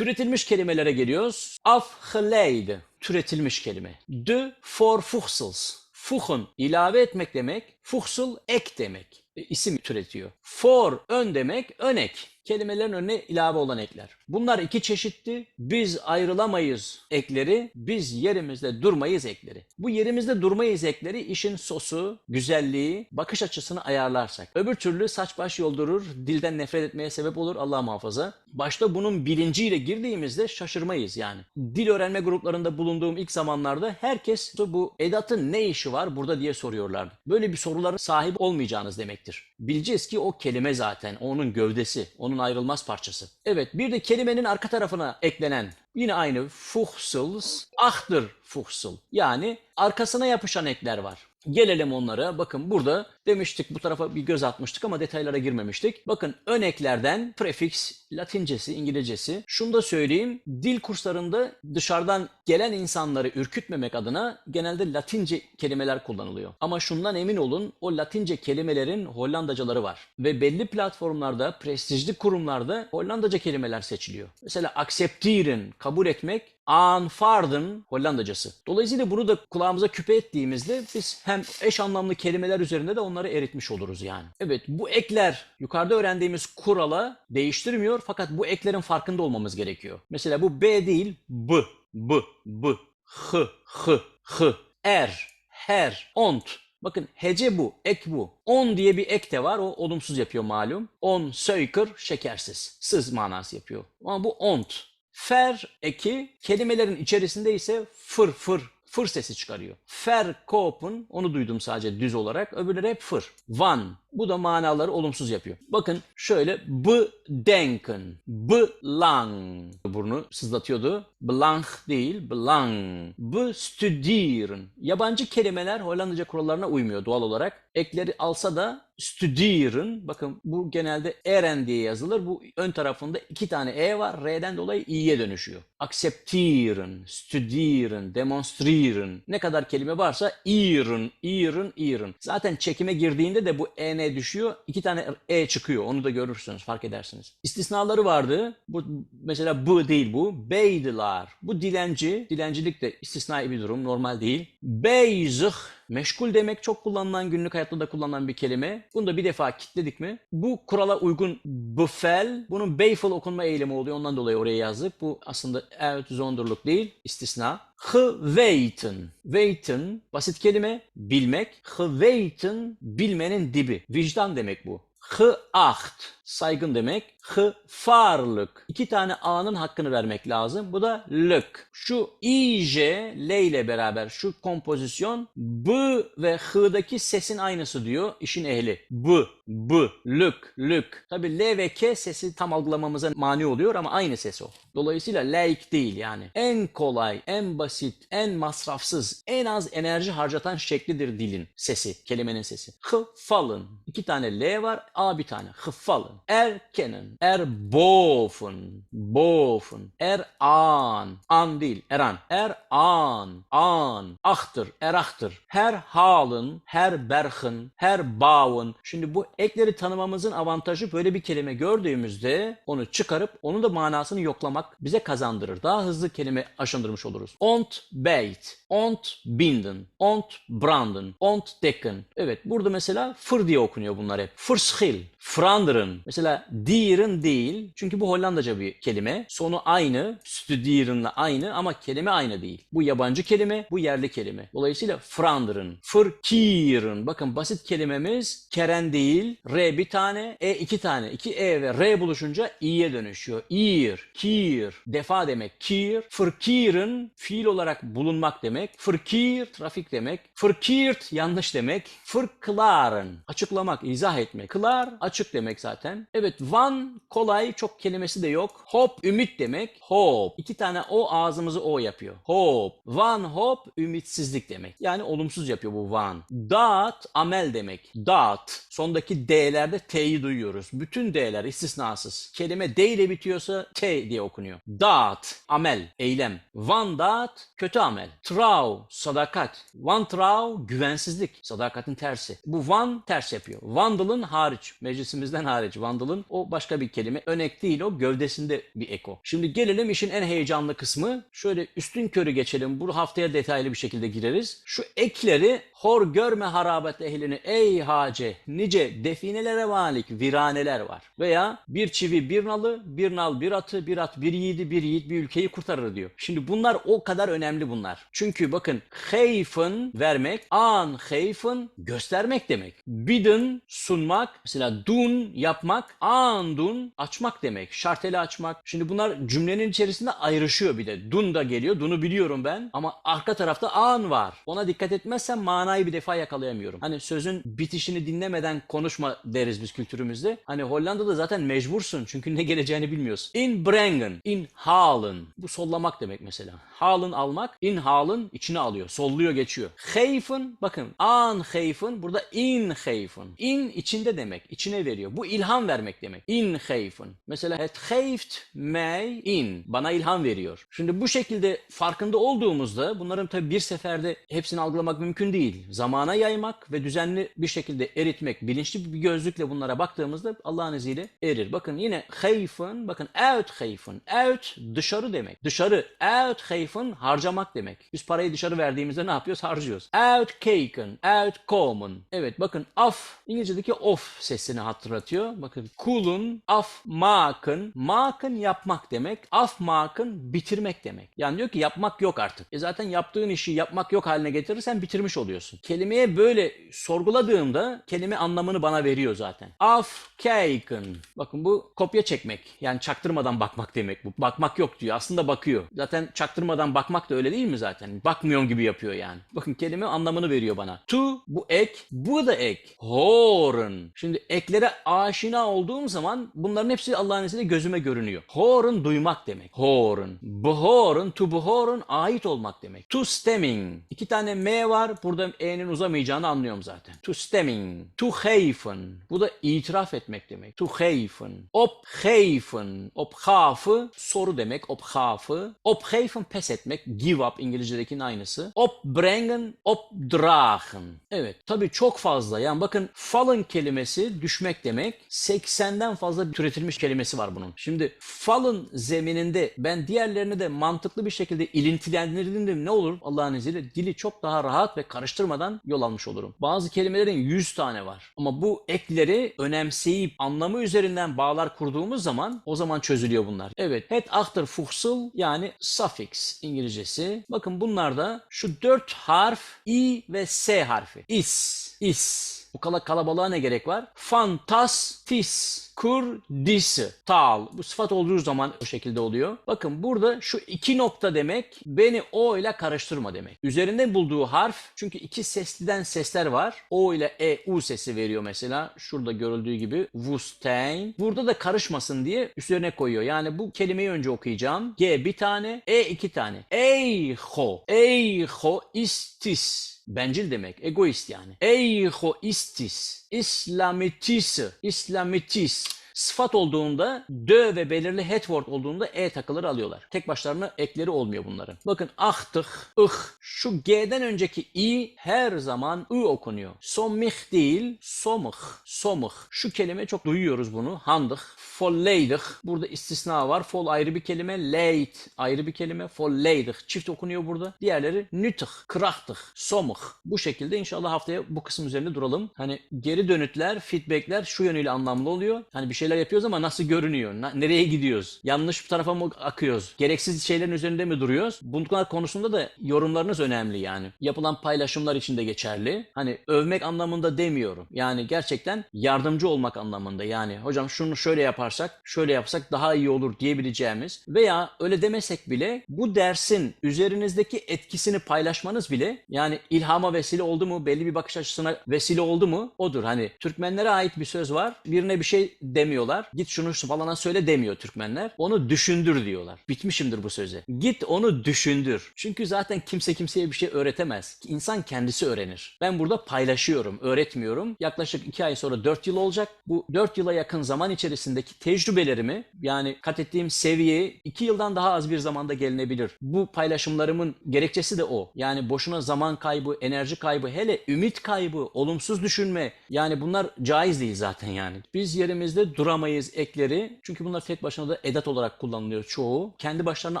Türetilmiş kelimelere geliyoruz. Afgeleid türetilmiş kelime. De for fuchsels. Fuchun ilave etmek demek. Fuchsel ek demek. E, isim türetiyor. For ön demek önek. Kelimelerin önüne ilave olan ekler. Bunlar iki çeşitti. Biz ayrılamayız ekleri, biz yerimizde durmayız ekleri. Bu yerimizde durmayız ekleri işin sosu, güzelliği, bakış açısını ayarlarsak. Öbür türlü saç baş yoldurur, dilden nefret etmeye sebep olur Allah muhafaza. Başta bunun bilinciyle girdiğimizde şaşırmayız yani. Dil öğrenme gruplarında bulunduğum ilk zamanlarda herkes bu edatın ne işi var burada diye soruyorlardı. Böyle bir sorulara sahip olmayacağınız demektir. Bileceğiz ki o kelime zaten, onun gövdesi, onun ayrılmaz parçası. Evet bir de kelimenin arka tarafına eklenen yine aynı fuchsels, ahtır fuchsel. Yani arkasına yapışan ekler var. Gelelim onlara. Bakın burada demiştik bu tarafa bir göz atmıştık ama detaylara girmemiştik. Bakın ön eklerden prefiks, latincesi, İngilizcesi. Şunu da söyleyeyim. Dil kurslarında dışarıdan gelen insanları ürkütmemek adına genelde latince kelimeler kullanılıyor. Ama şundan emin olun o latince kelimelerin Hollandacaları var. Ve belli platformlarda, prestijli kurumlarda Hollandaca kelimeler seçiliyor. Mesela accepteren, kabul etmek, aanvaarden Hollandacası. Dolayısıyla bunu da kulağımıza küpe ettiğimizde biz hem eş anlamlı kelimeler üzerinde de onları eritmiş oluruz yani. Evet bu ekler yukarıda öğrendiğimiz kurala değiştirmiyor fakat bu eklerin farkında olmamız gerekiyor. Mesela bu B değil B, B, B, H, H, H, Er, Her, Ont. Bakın hece bu, ek bu. On diye bir ek de var. O olumsuz yapıyor malum. On, söykür, şekersiz. Sız manası yapıyor. Ama bu ont. Fer eki kelimelerin içerisinde ise fır fır fır sesi çıkarıyor. Fer kopen onu duydum sadece düz olarak. Öbürleri hep fır. Van bu da manaları olumsuz yapıyor. Bakın şöyle bedenken, belang burnu sızlatıyordu. Belang değil, belang. Bestudieren. Yabancı kelimeler Hollandaca kurallarına uymuyor doğal olarak. Ekleri alsa da studieren. Bakın bu genelde eren diye yazılır. Bu ön tarafında iki tane e var. R'den dolayı i'ye dönüşüyor. Acceptieren, studieren, demonstrieren. Ne kadar kelime varsa ieren, ieren, ieren. Zaten çekime girdiğinde de bu en düşüyor. İki tane e çıkıyor. Onu da görürsünüz, fark edersiniz. İstisnaları vardı. Bu mesela bu değil bu. Beydiler. Bu dilenci. Dilencilik de istisnai bir durum. Normal değil. Beyzih Meşgul demek çok kullanılan günlük hayatta da kullanılan bir kelime. Bunu da bir defa kitledik mi? Bu kurala uygun befel, bunun beyful okunma eğilimi oluyor. Ondan dolayı oraya yazdık. Bu aslında evet zondurluk değil, istisna. Geweten. Weten basit kelime bilmek. Geweten bilmenin dibi. Vicdan demek bu. Geacht saygın demek. Gevaarlık. İki tane A'nın hakkını vermek lazım. Bu da lök. Şu İJ, L ile beraber şu kompozisyon B ve H'daki sesin aynısı diyor işin ehli. B, B, lük, lük. Tabi L ve K sesi tam algılamamıza mani oluyor ama aynı ses o. Dolayısıyla laik değil yani. En kolay, en basit, en masrafsız, en az enerji harcatan şeklidir dilin sesi, kelimenin sesi. Gefallen. İki tane L var, A bir tane. Gefallen. Erkennen. Erboven. Boven. Eran. An değil. Eran. Eran. An. Achtır. Erachtır. Her halın, her berchen, her bauen. Şimdi bu ekleri tanımamızın avantajı böyle bir kelime gördüğümüzde onu çıkarıp onun da manasını yoklamak bize kazandırır. Daha hızlı kelime aşındırmış oluruz. Ont beit. Ont binden. Ont branden. Ont decken. Evet burada mesela fır diye okunuyor bunlar hep. Fırschil. Franderen. Mesela dieren değil. Çünkü bu Hollandaca bir kelime. Sonu aynı. Studieren'la aynı ama kelime aynı değil. Bu yabancı kelime, bu yerli kelime. Dolayısıyla Franderen. Fırkieren. Bakın basit kelimemiz keren değil. R bir tane, E iki tane. İki E ve R buluşunca i'ye dönüşüyor. İr, kir, defa demek. Kir. Fırkieren fiil olarak bulunmak demek. Fırkir trafik demek. Fırkirt yanlış demek. Fırklaren açıklamak, izah etmek. Klar açık demek zaten. Evet van kolay çok kelimesi de yok. Hop ümit demek. Hop. İki tane o ağzımızı o yapıyor. Hop. Van hop ümitsizlik demek. Yani olumsuz yapıyor bu van. Dat amel demek. Dat. Sondaki D'lerde T'yi duyuyoruz. Bütün D'ler istisnasız. Kelime D ile bitiyorsa T diye okunuyor. Dat amel, eylem. Van dat kötü amel. Trau sadakat. Van trau güvensizlik. Sadakatin tersi. Bu van ters yapıyor. Vandal'ın hariç. Meclis cisimizden hariç vandalın o başka bir kelime. Ön ek değil o gövdesinde bir eko. Şimdi gelelim işin en heyecanlı kısmı. Şöyle üstün körü geçelim. Bu haftaya detaylı bir şekilde gireriz. Şu ekleri hor görme harabet ehlini ey hace nice definelere malik viraneler var. Veya bir çivi bir nalı, bir nal bir atı, bir at bir yiğidi, bir yiğit bir ülkeyi kurtarır diyor. Şimdi bunlar o kadar önemli bunlar. Çünkü bakın heyfın vermek, an heyfın göstermek demek. Bidin sunmak, mesela dun yapmak, an dun açmak demek. Şarteli açmak. Şimdi bunlar cümlenin içerisinde ayrışıyor bir de. Dun da geliyor. Dun'u biliyorum ben ama arka tarafta an var. Ona dikkat etmezsem manayı bir defa yakalayamıyorum. Hani sözün bitişini dinlemeden konuşma deriz biz kültürümüzde. Hani Hollanda'da zaten mecbursun çünkü ne geleceğini bilmiyorsun. In brengen, in halen. Bu sollamak demek mesela. Halen almak, in halen içine alıyor. Solluyor geçiyor. Heyfen bakın an heyfen burada in heyfen. In içinde demek. içine veriyor. Bu ilham vermek demek. In heyfen. Mesela het geeft mij in. Bana ilham veriyor. Şimdi bu şekilde farkında olduğumuzda bunların tabi bir seferde hepsini algılamak mümkün değil. Zamana yaymak ve düzenli bir şekilde eritmek, bilinçli bir gözlükle bunlara baktığımızda Allah'ın izniyle erir. Bakın yine heyfen, bakın out heyfen. Out dışarı demek. Dışarı out heyfen harcamak demek. Biz parayı dışarı verdiğimizde ne yapıyoruz? Harcıyoruz. Out kaken, out common. Evet bakın af İngilizce'deki of sesini hatırlatıyor. Bakın kulun af maken, maken yapmak demek. Af maken bitirmek demek. Yani diyor ki yapmak yok artık. E zaten yaptığın işi yapmak yok haline getirirsen bitirmiş oluyorsun. Kelimeye böyle sorguladığımda kelime anlamını bana veriyor zaten. Afkeiken. Bakın bu kopya çekmek. Yani çaktırmadan bakmak demek bu. Bakmak yok diyor. Aslında bakıyor. Zaten çaktırmadan bakmak da öyle değil mi zaten? Bakmıyorsun gibi yapıyor yani. Bakın kelime anlamını veriyor bana. Tu bu ek. Bu da ek. Horn. Şimdi eklere aşina olduğum zaman bunların hepsi Allah'ın izniyle gözüme görünüyor. Horn duymak demek. Horn. Behorn, to behorn ait olmak demek. To stemming. İki tane M var. Burada E'nin uzamayacağını anlıyorum zaten. To stemming. To heyfen. Bu da itiraf etmek demek. To heyfen. Opgeven. Opgave soru demek. Opgave. Opgeven pes etmek. Give up İngilizce'dekinin aynısı. Opbrengen. Opdragen. Evet. Tabii çok fazla. Yani bakın fallen kelimesi düşmek demek. 80'den fazla türetilmiş kelimesi var bunun. Şimdi fallen zemininde ben diğerlerini de mantıklı bir şekilde ilintilendirdiğimde ne olur Allah'ın izniyle dili çok daha rahat ve karıştırmadan yol almış olurum. Bazı kelimelerin 100 tane var. Ama bu ekleri önemseyip anlamı üzerinden bağlar kurduğumuz zaman o zaman çözülüyor bunlar. Evet, het achter fuchsel yani suffix İngilizcesi. Bakın bunlarda şu dört harf i ve s harfi. Is, is. Bu kala kalabalığa ne gerek var? Fantastis. Kur disi. Tal. Bu sıfat olduğu zaman o şekilde oluyor. Bakın burada şu iki nokta demek beni o ile karıştırma demek. Üzerinde bulduğu harf çünkü iki sesliden sesler var. O ile e u sesi veriyor mesela. Şurada görüldüğü gibi Wustein. Burada da karışmasın diye üzerine koyuyor. Yani bu kelimeyi önce okuyacağım. G bir tane, E iki tane. Eyho. Eyho istis. Bencil demek. Egoist yani. Egoistis. İslamitis. İslamitis. Sıfat olduğunda dö ve belirli head word olduğunda e takıları alıyorlar. Tek başlarına ekleri olmuyor bunların. Bakın ahtık, ıh. Şu G'den önceki i her zaman ı okunuyor. Somih değil, somıh, somıh. Şu kelime çok duyuyoruz bunu. Handık, volledig. Burada istisna var. Fol ayrı bir kelime, leit ayrı bir kelime, volledig. Çift okunuyor burada. Diğerleri nütih, krahtık, somıh. Bu şekilde inşallah haftaya bu kısım üzerinde duralım. Hani geri dönütler, feedbackler şu yönüyle anlamlı oluyor. Hani bir şeyler yapıyoruz ama nasıl görünüyor? Na- nereye gidiyoruz? Yanlış bir tarafa mı akıyoruz? Gereksiz şeylerin üzerinde mi duruyoruz? Bunlar konusunda da yorumlarınız önemli yani. Yapılan paylaşımlar için de geçerli. Hani övmek anlamında demiyorum. Yani gerçekten yardımcı olmak anlamında. Yani hocam şunu şöyle yaparsak, şöyle yapsak daha iyi olur diyebileceğimiz veya öyle demesek bile bu dersin üzerinizdeki etkisini paylaşmanız bile yani ilhama vesile oldu mu, belli bir bakış açısına vesile oldu mu odur. Hani Türkmenlere ait bir söz var. Birine bir şey demek demiyorlar. Git şunu şu falana söyle demiyor Türkmenler. Onu düşündür diyorlar. Bitmişimdir bu söze. Git onu düşündür. Çünkü zaten kimse kimseye bir şey öğretemez. İnsan kendisi öğrenir. Ben burada paylaşıyorum, öğretmiyorum. Yaklaşık 2 ay sonra 4 yıl olacak. Bu 4 yıla yakın zaman içerisindeki tecrübelerimi yani kat ettiğim seviyeye 2 yıldan daha az bir zamanda gelinebilir. Bu paylaşımlarımın gerekçesi de o. Yani boşuna zaman kaybı, enerji kaybı, hele ümit kaybı, olumsuz düşünme. Yani bunlar caiz değil zaten yani. Biz yerimizde duramayız ekleri. Çünkü bunlar tek başına da edat olarak kullanılıyor çoğu. Kendi başlarına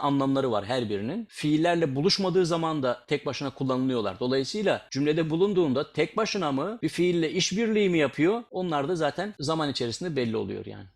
anlamları var her birinin. Fiillerle buluşmadığı zaman da tek başına kullanılıyorlar. Dolayısıyla cümlede bulunduğunda tek başına mı bir fiille işbirliği mi yapıyor? Onlar da zaten zaman içerisinde belli oluyor yani.